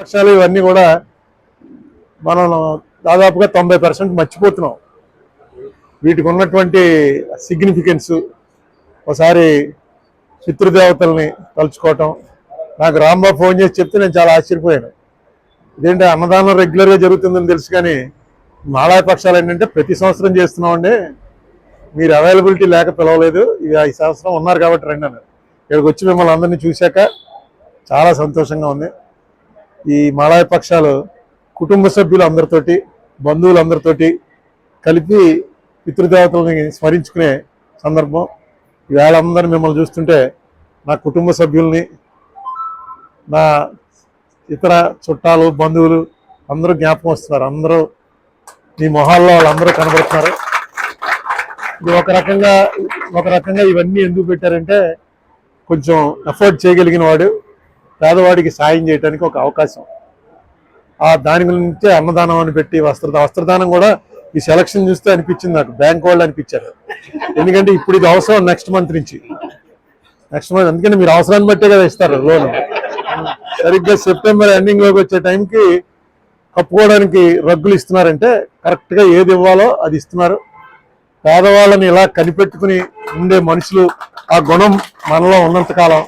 పక్షాలు ఇవన్నీ కూడా మనం దాదాపుగా తొంభై పర్సెంట్ మర్చిపోతున్నాం. వీటికి ఉన్నటువంటి సిగ్నిఫికెన్స్ ఒకసారి పితృదేవతల్ని తలుచుకోవటం. నాకు రాంబాబు ఫోన్ చేసి చెప్తే నేను చాలా ఆశ్చర్యపోయాను. ఇదేంటి అన్నదానం రెగ్యులర్గా జరుగుతుందని తెలుసు కానీ మాలాయ పక్షాలు ఏంటంటే ప్రతి సంవత్సరం చేస్తున్నామండి. మీరు అవైలబిలిటీ లేక పిలవలేదు. ఇక ఈ సంవత్సరం ఉన్నారు కాబట్టి రండి అన్నారు. ఇక్కడికి వచ్చి మిమ్మల్ని అందరినీ చూశాక చాలా సంతోషంగా ఉంది. ఈ మాలాయ పక్షాలు కుటుంబ సభ్యులు అందరితోటి బంధువులందరితోటి కలిపి పితృదేవతలని స్మరించుకునే సందర్భం. ఈవేళ మిమ్మల్ని చూస్తుంటే నా కుటుంబ సభ్యుల్ని నా ఇతర చుట్టాలు బంధువులు అందరూ జ్ఞాపకం వస్తున్నారు. అందరూ మీ మొహాల్లో వాళ్ళందరూ కనబడుతున్నారు. ఇది ఒక రకంగా ఒక రకంగా ఇవన్నీ ఎందుకు పెట్టారంటే కొంచెం ఎఫర్ట్ చేయగలిగిన వాడు పేదవాడికి సాయం చేయడానికి ఒక అవకాశం. ఆ దాని గురించి అన్నదానం అని పెట్టి వస్త్ర వస్త్రదానం కూడా ఈ సెలక్షన్ చూస్తే అనిపించింది నాకు. బ్యాంక్ వాళ్ళు అనిపించారు. ఎందుకంటే ఇప్పుడు ఇది అవసరం నెక్స్ట్ మంత్ నుంచి. నెక్స్ట్ మంత్ ఎందుకంటే మీరు అవసరాన్ని బట్టే కదా ఇస్తారు లోన్. సరిగ్గా సెప్టెంబర్ ఎండింగ్లోకి వచ్చే టైంకి కప్పుకోవడానికి రగ్గులు ఇస్తున్నారంటే కరెక్ట్గా ఏది ఇవ్వాలో అది ఇస్తున్నారు. పేదవాళ్ళని ఇలా కనిపెట్టుకుని ఉండే మనుషులు ఆ గుణం మనలో ఉన్నంత కాలం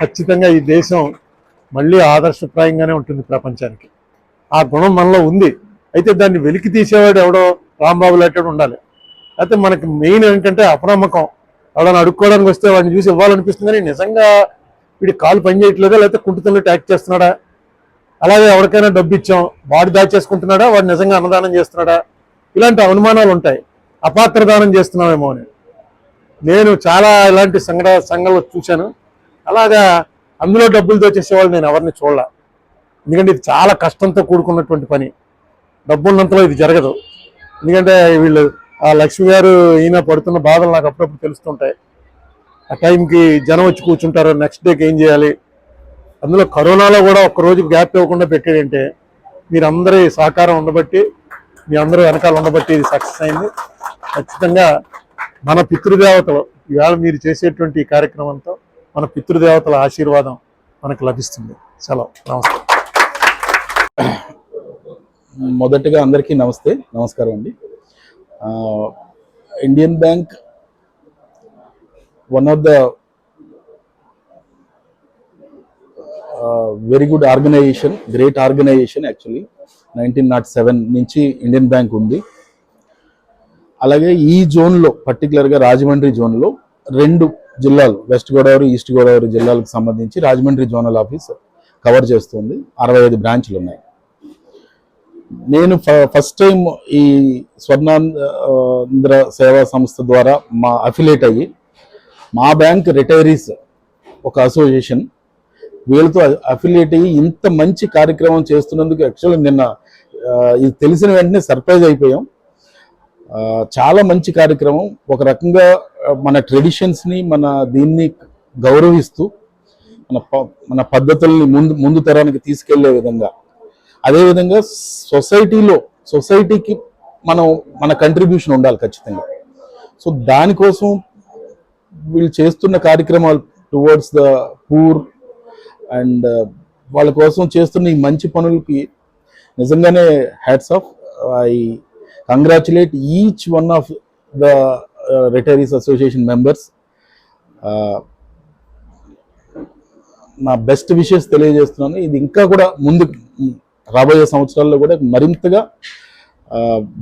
ఖచ్చితంగా ఈ దేశం మళ్ళీ ఆదర్శప్రాయంగానే ఉంటుంది ప్రపంచానికి. ఆ గుణం మనలో ఉంది. అయితే దాన్ని వెలికి తీసేవాడు ఎవడో? రాంబాబు లాంటి ఉండాలి. అయితే మనకి మెయిన్ ఏంటంటే అపనమ్మకం. ఎవడని అడుక్కోవడానికి వస్తే వాడిని చూసి ఇవ్వాలనిపిస్తుంది కానీ నిజంగా వీడి కాలు పనిచేయట్లేదా లేకపోతే కుంటుతల్లో ట్యాక్ చేస్తున్నాడా? అలాగే ఎవరికైనా డబ్బు ఇచ్చాం వాడు దాచేసుకుంటున్నాడా? వాడు నిజంగా అన్నదానం చేస్తున్నాడా? ఇలాంటి అనుమానాలు ఉంటాయి. అపాత్ర దానం చేస్తున్నామేమో అని. నేను చాలా ఇలాంటి సంఘట సంఘాలు చూశాను. అలాగా అందులో డబ్బులు చేసేవాళ్ళు నేను ఎవరిని చూడాల. ఎందుకంటే ఇది చాలా కష్టంతో కూడుకున్నటువంటి పని. డబ్బున్నంతలో ఇది జరగదు. ఎందుకంటే వీళ్ళు ఆ లక్ష్మి గారు ఈయన పడుతున్న బాధలు నాకు అప్పుడప్పుడు తెలుస్తుంటాయి. ఆ టైంకి జనం వచ్చి కూర్చుంటారు నెక్స్ట్ డేకి ఏం చేయాలి? అందులో కరోనాలో కూడా ఒక్క రోజు గ్యాప్ ఇవ్వకుండా పెట్టాడంటే మీరందరి సహకారం ఉండబట్టి మీ అందరూ వెనకాల ఉండబట్టి ఇది సక్సెస్ అయింది. ఖచ్చితంగా మన పితృదేవతలు ఇవాళ మీరు చేసేటువంటి ఈ కార్యక్రమంతో మన పితృదేవతల ఆశీర్వాదం మనకు లభిస్తుంది. సెలవు. నమస్తే మొదటగా అందరికీ నమస్తే నమస్కారం అండి. Indian bank one of the very good organization great organization actually nineteen naught seven నుంచి ఇండియన్ బ్యాంక్ ఉంది. అలాగే ఈ జోన్లో పర్టికులర్గా రాజమండ్రి జోన్లో రెండు జిల్లాలు వెస్ట్ గోదావరి ఈస్ట్ గోదావరి జిల్లాలకు సంబంధించి రాజమండ్రి జోనల్ ఆఫీస్ కవర్ చేస్తుంది. అరవై ఐదు బ్రాంచ్లు ఉన్నాయి. నేను ఫ- ఫస్ట్ టైం ఈ స్వర్ణాంధ్ర సేవా సంస్థ ద్వారా మా అఫిలేట్ అయ్యి మా బ్యాంక్ రిటైరీస్ ఒక అసోసియేషన్ వీళ్ళతో అఫిలియేట్ అయ్యి ఇంత మంచి కార్యక్రమం చేస్తున్నందుకు యాక్చువల్గా నిన్న ఇది తెలిసిన వెంటనే సర్ప్రైజ్ అయిపోయాం. చాలా మంచి కార్యక్రమం. ఒక రకంగా మన ట్రెడిషన్స్ని మన దీన్ని గౌరవిస్తూ మన ప- మన పద్ధతుల్ని ముందు ముందు తరానికి తీసుకెళ్ళే విధంగా. అదేవిధంగా సొసైటీలో సొసైటీకి మనం మన కంట్రిబ్యూషన్ ఉండాలి ఖచ్చితంగా. సో దానికోసం వీళ్ళు చేస్తున్న కార్యక్రమాలు టువర్డ్స్ ద పూర్ అండ్ వాళ్ళ కోసం చేస్తున్న ఈ మంచి పనులకి నిజంగానే hats off I congratulate each one of the retirees association members నా బెస్ట్ విషెస్ తెలియజేస్తున్నాను. ఇది ఇంకా కూడా ముందు రాబోయే సంవత్సరాల్లో కూడా మరింతగా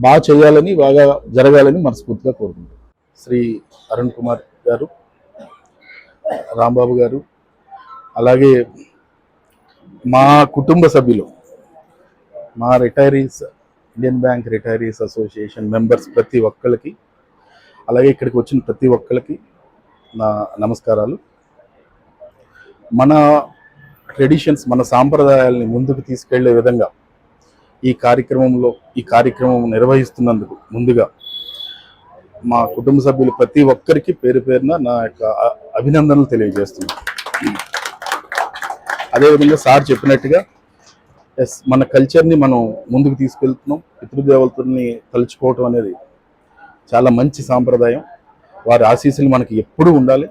బాగా చేయాలని బాగా జరగాలని మనస్ఫూర్తిగా కోరుకుంటున్నాను. శ్రీ అరుణ్ కుమార్ గారు రాంబాబు గారు అలాగే మా కుటుంబ సభ్యులు మా retirees Indian bank retirees association members ప్రతి ఒక్కరికి అలాగే ఇక్కడికి వచ్చిన ప్రతి ఒక్కరికి నా నమస్కారాలు. మన ట్రెడిషన్స్ మన సాంప్రదాయాల్ని ముందుకు తీసుకెళ్ళే విధంగా ఈ కార్యక్రమంలో ఈ కార్యక్రమం నిర్వహిస్తున్నందుకు ముందుగా మా కుటుంబ సభ్యులు ప్రతి ఒక్కరికి పేరు పేరున నా యొక్క అభినందనలు తెలియజేస్తున్నాను. అదేవిధంగా సార్ చెప్పినట్టుగా ఎస్ మన కల్చర్ని మనం ముందుకు తీసుకెళ్తున్నాం. పితృదేవతల్ని తలుచుకోవటం అనేది చాలా మంచి సాంప్రదాయం. వారి ఆశీస్సులు మనకి ఎప్పుడూ ఉండాలి.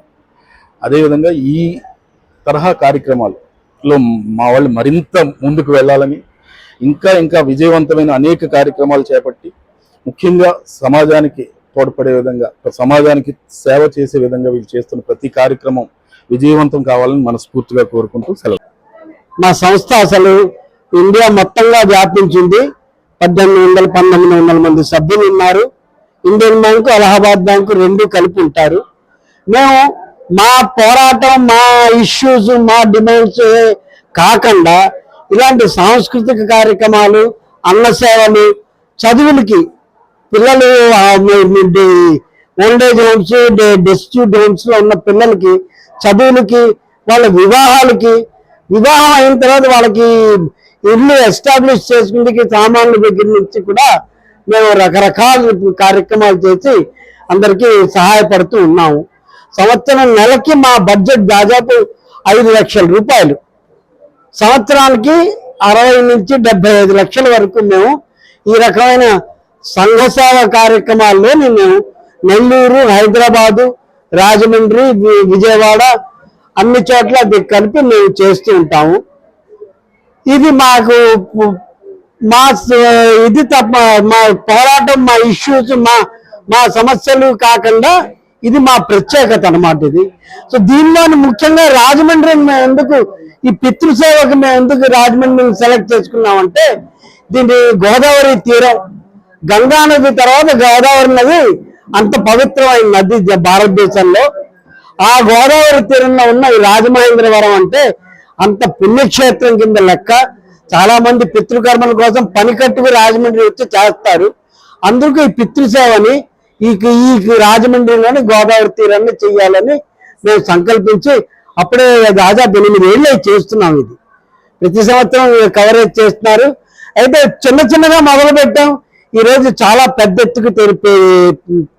అదేవిధంగా ఈ తరహా కార్యక్రమాలులో మా వాళ్ళు మరింత ముందుకు వెళ్ళాలని ఇంకా ఇంకా విజయవంతమైన అనేక కార్యక్రమాలు చేపట్టి ముఖ్యంగా సమాజానికి తోడ్పడే విధంగా సమాజానికి సేవ చేసే విధంగా వీళ్ళు చేస్తున్న ప్రతి కార్యక్రమం విజయవంతం కావాలని మనస్ఫూర్తిగా కోరుకుంటూ సెలవు. మా సంస్థ అసలు ఇండియా మొత్తంగా వ్యాపించింది. పద్దెనిమిది వందల పంతొమ్మిది వందల మంది సభ్యులు ఉన్నారు. ఇండియన్ బ్యాంకు అలహాబాద్ బ్యాంకు రెండు కలిపి ఉంటారు. మేము మా పోరాటం మా ఇష్యూస్ మా డిమాండ్స్ కాకుండా ఇలాంటి సాంస్కృతిక కార్యక్రమాలు అన్న సేవలు చదువులకి పిల్లలు ఓల్డ్ ఏజ్ హోమ్స్ డిస్ట్యూట్ హోమ్స్లో ఉన్న పిల్లలకి చదువులకి వాళ్ళ వివాహాలకి వివాహం అయిన తర్వాత వాళ్ళకి ఇల్లు ఎస్టాబ్లిష్ చేసుకుంటే సామాన్లు దగ్గర నుంచి కూడా మేము రకరకాల కార్యక్రమాలు చేసి అందరికీ సహాయపడుతూ ఉన్నాము. సంవత్సరం నెలకి మా బడ్జెట్ దాదాపు ఐదు లక్షల రూపాయలు. సంవత్సరానికి అరవై నుంచి డెబ్బై ఐదు లక్షల వరకు మేము ఈ రకమైన సంఘ సేవ కార్యక్రమాల్లో మేము నెల్లూరు హైదరాబాదు రాజమండ్రి విజయవాడ అన్ని చోట్ల కలిపి మేము చేస్తూ ఉంటాము. ఇది మాకు మా ఇది తప్ప మా పోరాటం మా ఇష్యూస్ మా మా సమస్యలు కాకుండా ఇది మా ప్రత్యేకత అన్నమాట ఇది. సో దీనిలోని ముఖ్యంగా రాజమండ్రి మేము ఎందుకు ఈ పితృసేవకు మేము ఎందుకు రాజమండ్రిని సెలెక్ట్ చేసుకున్నామంటే దీని గోదావరి తీరం గంగా నది తర్వాత గోదావరి నది అంత పవిత్రమైన నది భారతదేశంలో. ఆ గోదావరి తీరంలో ఉన్న ఈ రాజమహేంద్రవరం అంటే అంత పుణ్యక్షేత్రం కింద లెక్క చాలా మంది పితృకర్మల కోసం పనికట్టుకు రాజమండ్రి వచ్చి చేస్తారు. అందుకు ఈ పితృసేవని ఈ ఈ రాజమండ్రిలోని గోదావరి తీరాన్ని చేయాలని మేము సంకల్పించి అప్పుడే దాదాపు ఎనిమిది ఏళ్ళు చేస్తున్నాం ఇది. ప్రతి సంవత్సరం కవరేజ్ చేస్తున్నారు. అయితే చిన్న చిన్నగా మొదలు పెట్టాం ఈరోజు చాలా పెద్ద ఎత్తుకు తెరిపే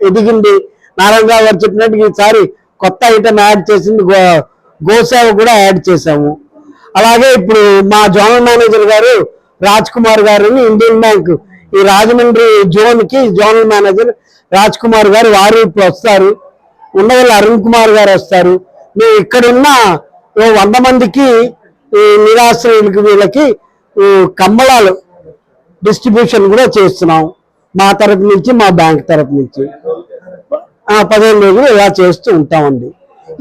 ఎదిగింది. నారాయణరావు గారు చెప్పినట్టు ఈసారి కొత్త ఐటమ్ యాడ్ చేసింది. గో గోసేవ కూడా యాడ్ చేసాము అలాగే ఇప్పుడు మా జోనల్ మేనేజర్ గారు రాజ్ కుమార్ గారిని ఇండియన్ బ్యాంక్ ఈ రాజమండ్రి జోన్కి జోనల్ మేనేజర్ రాజ్ కుమార్ గారు వారు ఇప్పుడు వస్తారు. ఉండవల్లి అరుణ్ కుమార్ గారు వస్తారు. మేము ఇక్కడున్న వంద మందికి నిరాశ్రయులకి వీళ్ళకి కమ్మలాలు డిస్ట్రిబ్యూషన్ కూడా చేస్తున్నాం. మా తరపు నుంచి మా బ్యాంక్ తరపు నుంచి. పదిహేను రోజులు ఇలా చేస్తూ ఉంటామండి.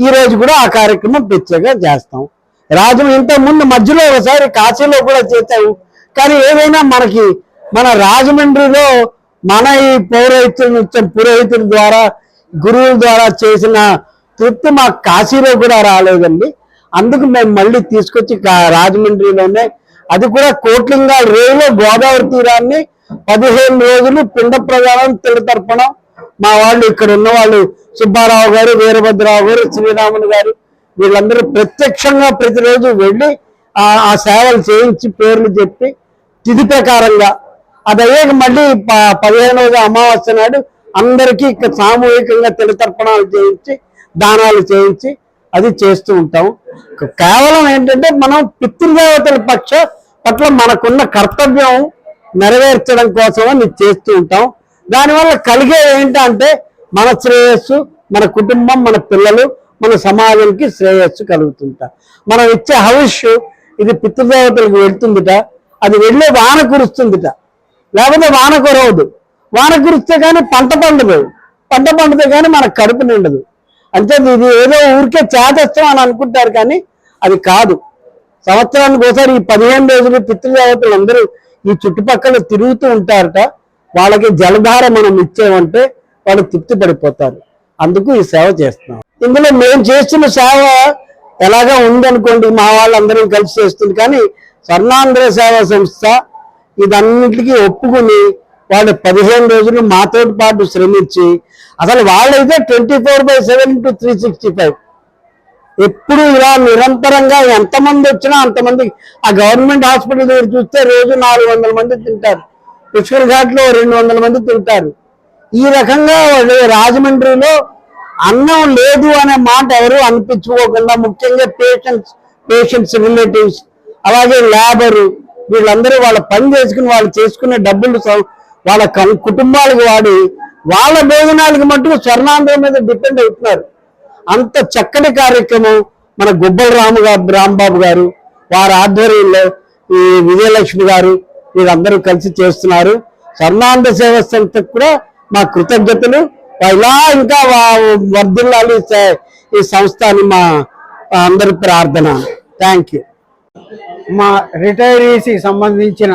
ఈ రోజు కూడా ఆ కార్యక్రమం ప్రత్యేకంగా చేస్తాం. రాజు ఇంతకు ముందు మధ్యలో ఒకసారి కాశీలో కూడా చేశాము కానీ ఏదైనా మనకి మన రాజమండ్రిలో మన ఈ పౌరోహిత్యం పురోహితుల ద్వారా గురువుల ద్వారా చేసిన తృప్తి మా కాశీలో కూడా రాలేదండి. అందుకు మేము మళ్ళీ తీసుకొచ్చి రాజమండ్రిలోనే అది కూడా కోట్లింగ రేవులో గోదావరి తీరాన్ని పదిహేను రోజులు పిండ ప్రదానం తిలతర్పణం మా వాళ్ళు ఇక్కడ ఉన్న వాళ్ళు సుబ్బారావు గారు వీరభద్రరావు గారు శ్రీరాములు గారు వీళ్ళందరూ ప్రత్యక్షంగా ప్రతిరోజు వెళ్ళి ఆ సేవలు చేయించి పేర్లు చెప్పి తిథి ప్రకారంగా అది అయ్యాక మళ్ళీ ప- పదిహేనవ అమావాస్య నాడు అందరికీ ఇక్కడ సామూహికంగా తిలతర్పణాలు చేయించి దానాలు చేయించి అది చేస్తూ ఉంటాం. కేవలం ఏంటంటే మనం పితృదేవతల పక్ష పట్ల మనకున్న కర్తవ్యం నెరవేర్చడం కోసం అని చేస్తూ ఉంటాం. దానివల్ల కలిగే ఏంటంటే మన శ్రేయస్సు మన కుటుంబం మన పిల్లలు మన సమాజానికి శ్రేయస్సు కలుగుతుంట. మనం ఇచ్చే హవిష్ ఇది పితృదేవతలకు వెళ్తుందిట. అది వెళ్ళే వాన కురుస్తుందిట. లేకపోతే వాన కురవదు. వాన కురిస్తే కానీ పంట పండదు. పంట పండితే కానీ మనకు కడుపు నిండదు. అంటే ఇది ఏదో ఊరికే చేతస్తాం అని అనుకుంటారు కానీ అది కాదు. సంవత్సరానికి ఒకసారి ఈ పదిహేను రోజులు పితృదేవతలు అందరూ ఈ చుట్టుపక్కల తిరుగుతూ ఉంటారట. వాళ్ళకి జలధార మనం ఇచ్చామంటే వాళ్ళు తృప్తి పడిపోతారు అందుకు ఈ సేవ చేస్తున్నాం. ఇందులో మేము చేస్తున్న సేవ ఎలాగా ఉందనుకోండి మా వాళ్ళందరం కలిసి చేస్తుంది. కానీ స్వర్ణాంధ్ర సేవా సంస్థ ఇదన్నిటికీ ఒప్పుకుని వాళ్ళు పదిహేను రోజులు మాతో పాటు శ్రమించి అసలు వాళ్ళైతే twenty four by seven to three sixty five. ఎప్పుడు ఇలా నిరంతరంగా ఎంతమంది వచ్చినా అంతమంది ఆ గవర్నమెంట్ హాస్పిటల్ దగ్గర చూస్తే రోజు నాలుగు వందల మంది తింటారు. పుష్కర్ ఘాట్లో రెండు వందల మంది తింటారు. ఈ రకంగా వాళ్ళు రాజమండ్రిలో అన్నం లేదు అనే మాట ఎవరు అనిపించుకోకుండా ముఖ్యంగా పేషెంట్స్ పేషెంట్స్ రిలేటివ్స్ అలాగే లేబరు వీళ్ళందరూ వాళ్ళ పని చేసుకుని వాళ్ళు చేసుకునే డబ్బులు సౌ- వాళ్ళ కుటుంబాలకు వాడి వాళ్ళ భోజనాలకు మట్టుకు స్వర్ణాంధ్ర మీద డిపెండ్ అవుతున్నారు. అంత చక్కటి కార్యక్రమం మన గుబ్బల రాము గారు రాంబాబు గారు వారి ఆధ్వర్యంలో ఈ విజయలక్ష్మి గారు వీరందరూ కలిసి చేస్తున్నారు. స్వర్ణాంధ సేవ సంస్థకు కూడా మా కృతజ్ఞతలు. ఇలా ఇంకా వా- వర్ధిల్లాలి ఈ ఈ సంస్థ అని మా అందరి ప్రార్థన. థ్యాంక్ యూ మా రిటైరీస్కి సంబంధించిన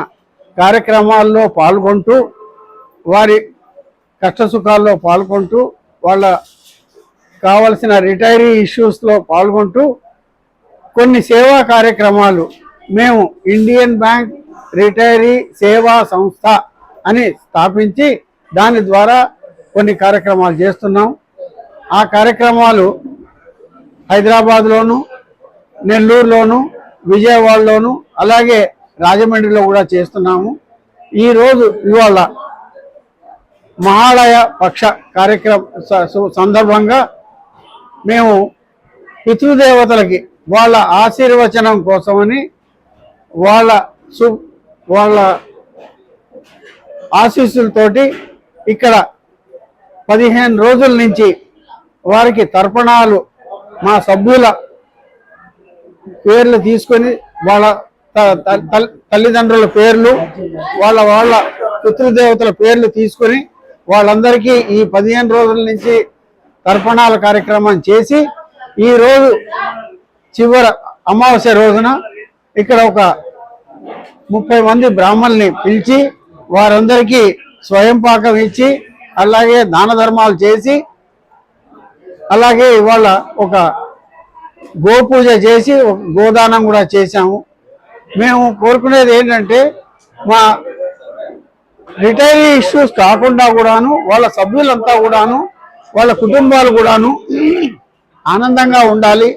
కార్యక్రమాల్లో పాల్గొంటూ వారి కష్టసుఖాల్లో పాల్గొంటూ వాళ్ళ కావలసిన రిటైరీ ఇష్యూస్లో పాల్గొంటూ కొన్ని సేవా కార్యక్రమాలు మేము ఇండియన్ బ్యాంక్ రిటైరీ సేవా సంస్థ అని స్థాపించి దాని ద్వారా కొన్ని కార్యక్రమాలు చేస్తున్నాం. ఆ కార్యక్రమాలు హైదరాబాద్లోను నెల్లూరులోను విజయవాడలోను అలాగే రాజమండ్రిలో కూడా చేస్తున్నాము. ఈరోజు ఇవాళ మహాలయ పక్ష కార్యక్రమ సు- సందర్భంగా మేము పితృదేవతలకి వాళ్ళ ఆశీర్వచనం కోసమని వాళ్ళ సు వాళ్ళ ఆశీస్సులతోటి ఇక్కడ పదిహేను రోజుల నుంచి వారికి తర్పణాలు మా సభ్యుల పేర్లు తీసుకొని వాళ్ళ త- తల్లిదండ్రుల పేర్లు వాళ్ళ వాళ్ళ పితృదేవతల పేర్లు తీసుకొని వాళ్ళందరికీ ఈ పదిహేను రోజుల నుంచి తర్పణాల కార్యక్రమం చేసి ఈ రోజు చివర అమావాస్య రోజున ఇక్కడ ఒక ముప్పై మంది బ్రాహ్మణుల్ని పిలిచి వారందరికీ స్వయం పాకం ఇచ్చి అలాగే దాన ధర్మాలు చేసి అలాగే ఇవాళ ఒక గోపూజ చేసి ఒక గోదానం కూడా చేశాము. మేము కోరుకునేది ఏంటంటే మా రిటైరీ ఇష్యూస్ కాకుండా కూడాను వాళ్ళ సభ్యులంతా కూడాను వాళ్ళ కుటుంబాలు కూడాను ఆనందంగా ఉండాలి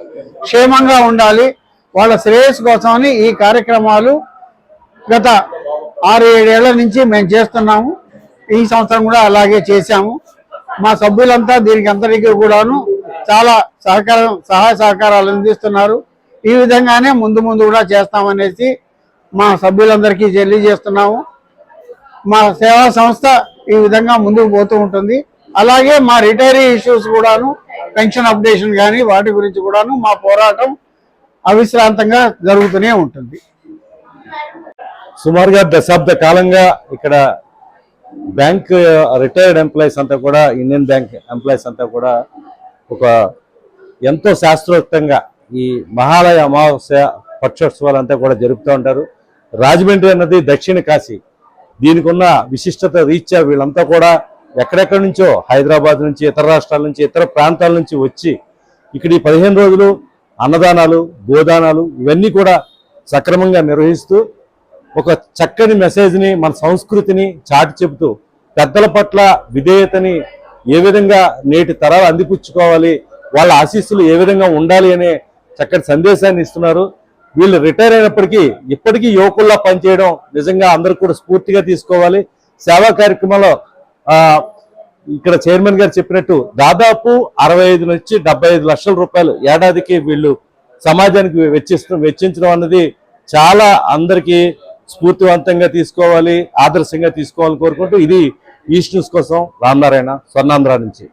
క్షేమంగా ఉండాలి. వాళ్ళ శ్రేయస్సు కోసమని ఈ కార్యక్రమాలు గత ఆరు ఏడేళ్ళ నుంచి మేము చేస్తున్నాము. ఈ సంవత్సరం కూడా అలాగే చేశాము. మా సభ్యులంతా దీనికి అందరికీ కూడాను చాలా సహకారం సహాయ సహకారాలు అందిస్తున్నారు. ఈ విధంగానే ముందు ముందు కూడా చేస్తామనేసి మా సభ్యులందరికీ తెలియజేస్తున్నాము. మా సేవా సంస్థ ఈ విధంగా ముందుకు పోతూ ఉంటుంది. అలాగే మా రిటైరీ ఇష్యూస్ కూడాను పెన్షన్ అప్డేషన్ కానీ వాటి గురించి కూడాను మా పోరాటం అవిశ్రాంతంగా జరుగుతూనే ఉంటుంది. సుమారుగా దశాబ్ద కాలంగా ఇక్కడ బ్యాంక్ రిటైర్డ్ ఎంప్లాయీస్ అంతా కూడా ఇండియన్ బ్యాంక్ ఎంప్లాయీస్ అంతా కూడా ఒక ఎంతో శాస్త్రోక్తంగా ఈ మహాలయ అమావాస్య పక్షోత్సవాలు అంతా కూడా జరుపుతూ ఉంటారు. రాజమండ్రి అన్నది దక్షిణ కాశీ. దీనికి ఉన్న విశిష్టత రీత్యా వీళ్ళంతా కూడా ఎక్కడెక్కడి నుంచో హైదరాబాద్ నుంచి ఇతర రాష్ట్రాల నుంచి ఇతర ప్రాంతాల నుంచి వచ్చి ఇక్కడ ఈ పదిహేను రోజులు అన్నదానాలు గోదానాలు ఇవన్నీ కూడా సక్రమంగా నిర్వహిస్తూ ఒక చక్కని మెసేజ్ని మన సంస్కృతిని చాటి చెబుతూ పెద్దల పట్ల విధేయతని ఏ విధంగా నేటి తరాలు అందిపుచ్చుకోవాలి వాళ్ళ ఆశీస్సులు ఏ విధంగా ఉండాలి అనే చక్కటి సందేశాన్ని ఇస్తున్నారు. వీళ్ళు రిటైర్ అయినప్పటికీ ఇప్పటికీ యువకుల్లా పనిచేయడం నిజంగా అందరూ కూడా స్ఫూర్తిగా తీసుకోవాలి. సేవా కార్యక్రమంలో ఇక్కడ చైర్మన్ గారు చెప్పినట్టు దాదాపు అరవై ఐదు నుంచి డెబ్బై ఐదు లక్షల రూపాయలు ఏడాదికి వీళ్ళు సమాజానికి వెచ్చిస్తూ వెచ్చించడం అన్నది చాలా అందరికీ స్ఫూర్తివంతంగా తీసుకోవాలి ఆదర్శంగా తీసుకోవాలని కోరుకుంటూ ఇది ఈస్ట్ న్యూస్ కోసం రామనారాయణ స్వర్ణాంధ్ర నుంచి.